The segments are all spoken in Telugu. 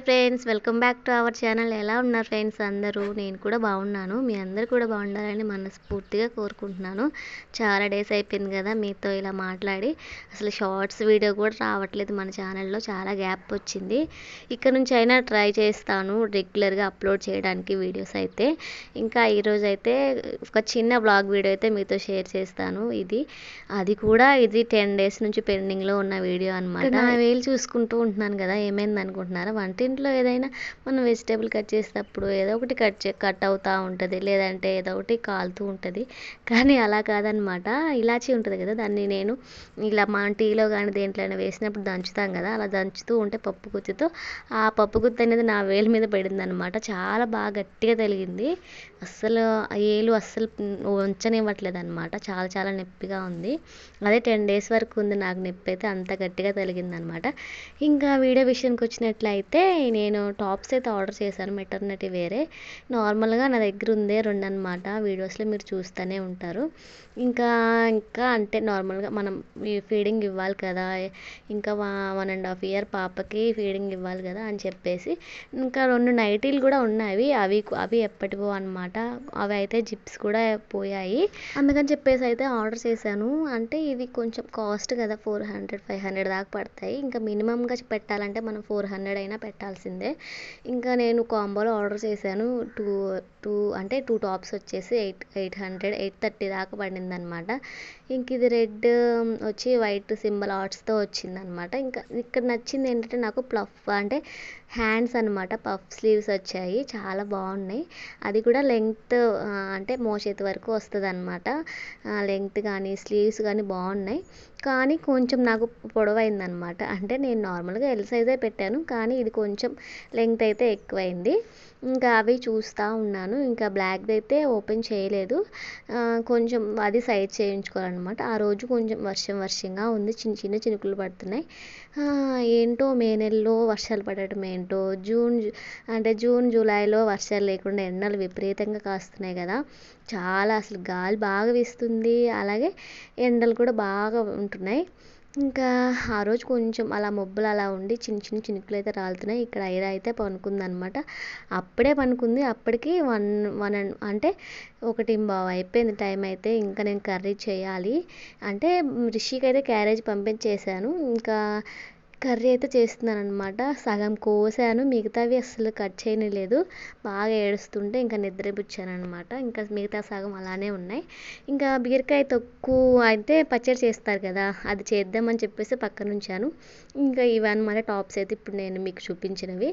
Hi friends welcome back to our channel. ఎలా ఉన్నారు ఫ్రెండ్స్ అందరూ? నేను కూడా బాగున్నాను. మీ అందరు కూడా బాగుండాలని మనస్ఫూర్తిగా కోరుకుంటున్నాను. చాలా డేస్ అయిపోయింది కదా మీతో ఇలా మాట్లాడి. అసలు షార్ట్స్ వీడియో కూడా రావట్లేదు మన ఛానల్లో. చాలా గ్యాప్ వచ్చింది. ఇక్కడ నుంచి అయినా ట్రై చేస్తాను రెగ్యులర్గా అప్లోడ్ చేయడానికి వీడియోస్ అయితే. ఇంకా ఈరోజు అయితే ఒక చిన్న బ్లాగ్ వీడియో అయితే మీతో షేర్ చేస్తాను ఇది. అది కూడా ఇది టెన్ డేస్ నుంచి పెండింగ్లో ఉన్న వీడియో అనమాట నా వేలు చూసుకుంటూ ఉంటున్నాను కదా ఏమైంది అనుకుంటున్నారా? వంటి వంటింట్లో ఏదైనా మనం వెజిటేబుల్ కట్ చేసేటప్పుడు ఏదో ఒకటి కట్ చే కట్ అవుతూ ఉంటుంది. లేదంటే ఏదో ఒకటి కాలుతూ ఉంటుంది. కానీ అలా కాదనమాట ఇలాచీ ఉంటుంది కదా దాన్ని నేను ఇలా మా టీలో కానీ దేంట్లోనే వేసినప్పుడు దంచుతాం కదా అలా దంచుతూ ఉంటే పప్పు గుత్తితో ఆ పప్పు గుత్తి అనేది నా వేలు మీద పడింది అనమాట చాలా బాగా గట్టిగా తెలిగింది అస్సలు ఏలు అస్సలు ఉంచనివ్వట్లేదు అనమాట చాలా చాలా నొప్పిగా ఉంది. అదే టెన్ డేస్ వరకు ఉంది నాకు నొప్పి అయితే అంత గట్టిగా తొలగిందనమాట ఇంకా వీడియో విషయానికి వచ్చినట్లయితే నేను టాప్స్ అయితే ఆర్డర్ చేశాను మెటర్నిటీ వేరే. నార్మల్గా నా దగ్గర ఉందే రెండు అనమాట వీడియోస్లో మీరు చూస్తూనే ఉంటారు. ఇంకా ఇంకా అంటే నార్మల్గా మనం ఫీడింగ్ ఇవ్వాలి కదా. ఇంకా వన్ అండ్ హాఫ్ ఇయర్ పాపకి ఫీడింగ్ ఇవ్వాలి కదా అని చెప్పేసి. ఇంకా రెండు నైటీలు కూడా ఉన్నాయి. అవి అవి ఎప్పటివో అనమాట అవి అయితే జిప్స్ కూడా పోయాయి. అందుకని చెప్పేసి అయితే ఆర్డర్ చేశాను. అంటే ఇవి కొంచెం కాస్ట్ కదా ఫోర్ హండ్రెడ్ ఫైవ్ హండ్రెడ్ దాకా పడతాయి. ఇంకా మినిమంగా పెట్టాలంటే మనం ఫోర్ హండ్రెడ్ అయినా పెట్టాల్సిందే. ఇంకా నేను కాంబోలో ఆర్డర్ చేశాను. టూ టూ అంటే టూ టాప్స్ వచ్చేసి eight eight hundred eight thirty దాకా పడింది అనమాట ఇంక ఇది రెడ్ వచ్చి వైట్ సింబల్ ఆర్ట్స్తో వచ్చిందనమాట ఇంకా ఇక్కడ నచ్చింది ఏంటంటే నాకు ప్లఫ్ అంటే హ్యాండ్స్ అనమాట పఫ్ స్లీవ్స్ వచ్చాయి. చాలా బాగున్నాయి. అది కూడా లెంగ్త్ అంటే మోచేతి వరకు వస్తుంది అనమాట లెంగ్త్ కానీ స్లీవ్స్ కానీ బాగున్నాయి. కానీ కొంచెం నాకు పొడవైంది అనమాట అంటే నేను నార్మల్గా ఎల్ సైజే పెట్టాను. కానీ ఇది కొంచెం కొంచెం లెంగ్త్ అయితే ఎక్కువైంది. ఇంకా అవి చూస్తూ ఉన్నాను. ఇంకా బ్లాక్ది అయితే ఓపెన్ చేయలేదు. కొంచెం అది సైజ్ చేయించుకోవాలన్నమాట. ఆ రోజు కొంచెం వర్షం వర్షంగా ఉంది. చిన్న చిన్న చినుకులు పడుతున్నాయి. ఏంటో మే నెలలో వర్షాలు పడటం ఏంటో జూన్ అంటే జూన్ జూలైలో వర్షాలు లేకుండా ఎండలు విపరీతంగా కాస్తున్నాయి కదా. చాలా అసలు గాలి బాగా వీస్తుంది. అలాగే ఎండలు కూడా బాగా ఉంటున్నాయి. ఇంకా ఆ రోజు కొంచెం అలా మబ్బులు అలా ఉండి చిన్న చిన్న చినుకులు అయితే రాలుతున్నాయి. ఇక్కడ ఐరా అయితే పనుకుందనమాట. అప్పుడే పనుకుంది. అప్పటికి వన్ వన్ అండ్ అంటే ఒకటి బావ్ అయిపోయింది టైం అయితే. ఇంకా నేను కర్రీ చేయాలి. అంటే రిషికి అయితే క్యారేజ్ పంపించేశాను. ఇంకా కర్రీ అయితే చేస్తున్నాను అనమాట సగం కోసాను మిగతావి అస్సలు కట్ చేయలేదు బాగా ఏడుస్తుంటే ఇంకా నిద్రపుచ్చాను అనమాట ఇంకా మిగతా సగం అలానే ఉన్నాయి. ఇంకా బీరకాయ తొక్కు అయితే పచ్చడి చేస్తారు కదా అది చేద్దామని చెప్పేసి పక్కన ఉంచాను ఇంకా ఇవన్నమాట టాప్స్ అయితే ఇప్పుడు నేను మీకు చూపించినవి.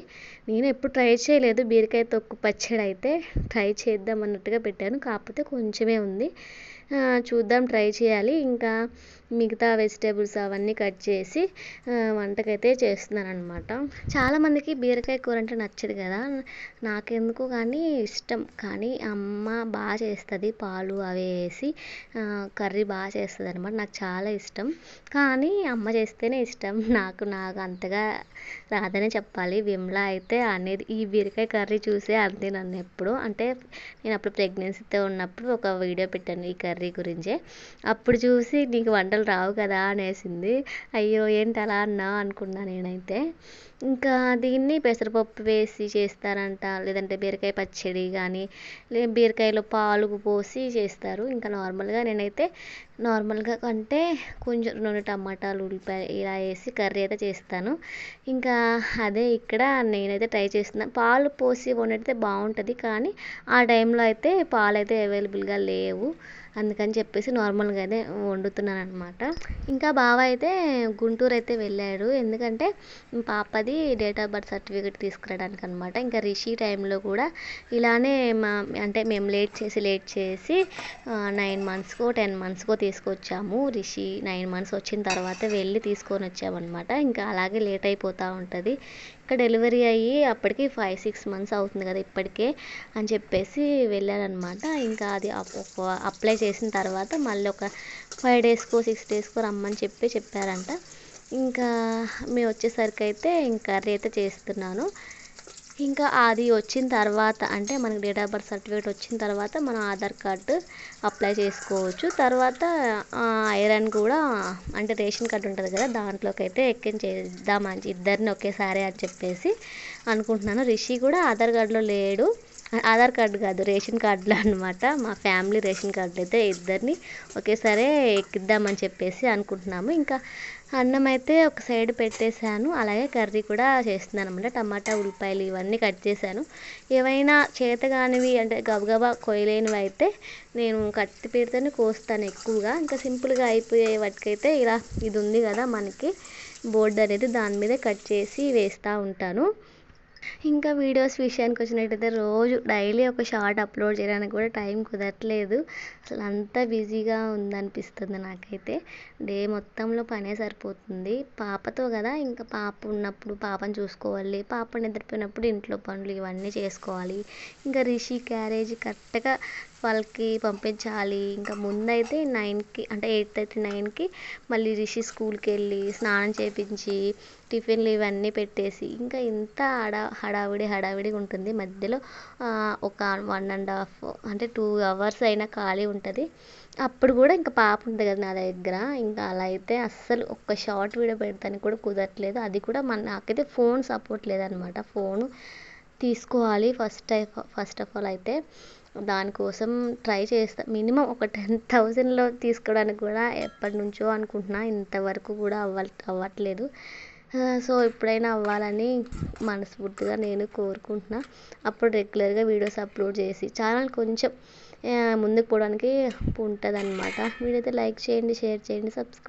నేను ఎప్పుడు ట్రై చేయలేదు బీరకాయ తొక్కు పచ్చడి అయితే. ట్రై చేద్దాం అన్నట్టుగా పెట్టాను కాకపోతే కొంచెమే ఉంది. చూద్దాం ట్రై చేయాలి. ఇంకా మిగతా వెజిటేబుల్స్ అవన్నీ కట్ చేసి వంటకైతే చేస్తున్నాను అనమాట చాలామందికి బీరకాయ కూర అంటే నచ్చదు కదా. నాకెందుకు కానీ ఇష్టం. కానీ అమ్మ బాగా చేస్తుంది. పాలు అవి వేసి కర్రీ బాగా చేస్తుంది అనమాట నాకు చాలా ఇష్టం. కానీ అమ్మ చేస్తేనే ఇష్టం. నాకు నాకు అంతగా రాదనే చెప్పాలి. విమ్లా అయితే అనేది ఈ బీరకాయ కర్రీ చూసే అంతే నన్ను ఎప్పుడు. అంటే నేను అప్పుడు ప్రెగ్నెన్సీతో ఉన్నప్పుడు ఒక వీడియో పెట్టాను ఈ కర్రీ గురించే. అప్పుడు చూసి నీకు వంట అసలు రావు కదా అనేసింది. అయ్యో ఏంటి అలా అన్నా అనుకున్నా నేనైతే. ఇంకా దీన్ని పెసరపప్పు వేసి చేస్తారంట. లేదంటే బీరకాయ పచ్చడి కానీ లే బీరకాయలో పాలు పోసి చేస్తారు. ఇంకా నార్మల్గా నేనైతే నార్మల్గా అంటే కొంచెం రెండు టమాటాలు ఉల్లిపాయ ఇలా వేసి కర్రీ అయితే చేస్తాను. ఇంకా అదే ఇక్కడ నేనైతే ట్రై చేస్తున్నాను పాలు పోసి వండితే బాగుంటుంది కానీ ఆ టైంలో అయితే పాలు అయితే అవైలబుల్గా లేవు. అందుకని చెప్పేసి నార్మల్గా అయితే వండుతున్నాను అనమాట ఇంకా బావ అయితే గుంటూరు అయితే వెళ్ళాడు. ఎందుకంటే పాపది డేట్ ఆఫ్ బర్త్ సర్టిఫికేట్ తీసుకురావడానికి అనమాట ఇంకా రిషి టైంలో కూడా ఇలానే మా అంటే మేము లేట్ చేసి లేట్ చేసి నైన్ మంత్స్కో టెన్ మంత్స్కో తీసుకొచ్చాము. రిషి నైన్ మంత్స్ వచ్చిన తర్వాత వెళ్ళి తీసుకొని వచ్చామన్నమాట. ఇంకా అలాగే లేట్ అయిపోతూ ఉంటుంది. ఇంకా డెలివరీ అయ్యి అప్పటికి ఫైవ్ సిక్స్ మంత్స్ అవుతుంది కదా ఇప్పటికే అని చెప్పేసి వెళ్ళారనమాట ఇంకా అది అప్లై చేసిన తర్వాత మళ్ళీ ఒక ఫైవ్ డేస్కో సిక్స్ డేస్కో రమ్మని చెప్పి చెప్పారంట. ఇంకా మేము వచ్చేసరికి అయితే ఇంకా కర్రీ అయితే చేస్తున్నాను. ఇంకా అది వచ్చిన తర్వాత అంటే మనకి డేట్ ఆఫ్ బర్త్ సర్టిఫికేట్ వచ్చిన తర్వాత మనం ఆధార్ కార్డు అప్లై చేసుకోవచ్చు. తర్వాత ఐరన్ కూడా అంటే రేషన్ కార్డు ఉంటుంది కదా దాంట్లోకి అయితే ఎక్కించేద్దామని ఇద్దరిని ఒకేసారి అని చెప్పేసి అనుకుంటున్నాను. రిషి కూడా ఆధార్ కార్డులో లేడు. ఆధార్ కార్డు కాదు రేషన్ కార్డులో అనమాట మా ఫ్యామిలీ రేషన్ కార్డు అయితే ఇద్దరిని ఒకేసారి ఎక్కిద్దామని చెప్పేసి అనుకుంటున్నాము. ఇంకా అన్నం అయితే ఒక సైడ్ పెట్టేశాను. అలాగే కర్రీ కూడా చేస్తున్నాను అనమాట టమాటా ఉల్లిపాయలు ఇవన్నీ కట్ చేశాను. ఏవైనా చేత కానివి అంటే గబగబా కొయ్యలేనివి అయితే నేను కత్తి పీటతోనే కోస్తాను ఎక్కువగా. ఇంకా సింపుల్గా అయిపోయే వాటికైతే ఇలా ఇది ఉంది కదా మనకి. బోర్డు అనేది దాని మీద కట్ చేసి వేస్తూ ఉంటాను. ఇంకా వీడియోస్ విషయానికి వచ్చినట్టయితే రోజు డైలీ ఒక షార్ట్ అప్లోడ్ చేయడానికి కూడా టైం కుదరట్లేదు. అసలు అంత బిజీగా ఉందనిపిస్తుంది నాకైతే. డే మొత్తంలో పనే సరిపోతుంది. పాపతో కదా ఇంకా పాప ఉన్నప్పుడు పాపను చూసుకోవాలి. పాప నిద్రపోయినప్పుడు ఇంట్లో పనులు ఇవన్నీ చేసుకోవాలి. ఇంకా రిషి క్యారేజ్ కరెక్ట్గా వాళ్ళకి పంపించాలి. ఇంకా ముందైతే నైన్కి అంటే ఎయిట్ థర్టీ నైన్కి మళ్ళీ రిషి స్కూల్కి వెళ్ళి స్నానం చేపించి టిఫిన్లు ఇవన్నీ పెట్టేసి ఇంకా ఇంత హడా హడావిడి హడావిడిగా ఉంటుంది. మధ్యలో ఒక వన్ అండ్ హాఫ్ అంటే టూ అవర్స్ అయినా ఖాళీ ఉంటుంది. అప్పుడు కూడా ఇంకా పాప ఉంటుంది కదా నా దగ్గర. ఇంకా అలా అయితే అస్సలు ఒక్క షార్ట్ వీడియో పెడతానికి కూడా కుదరట్లేదు. అది కూడా మన నాకైతే ఫోన్ సపోర్ట్ లేదనమాట. ఫోను తీసుకోవాలి first type first of all అయితే. దానికోసం ట్రై చేస్తా. మినిమం ఒక టెన్ థౌజండ్లో తీసుకోవడానికి కూడా ఎప్పటి నుంచో అనుకుంటున్నా. ఇంతవరకు కూడా అవ్వ అవ్వట్లేదు. సో ఎప్పుడైనా అవ్వాలని మనస్ఫూర్తిగా నేను కోరుకుంటున్నా. అప్పుడు రెగ్యులర్గా వీడియోస్ అప్లోడ్ చేసి ఛానల్ కొంచెం ముందుకు పోవడానికి ఉంటుంది అనమాట వీడైతే లైక్ చేయండి షేర్ చేయండి సబ్స్క్రైబ్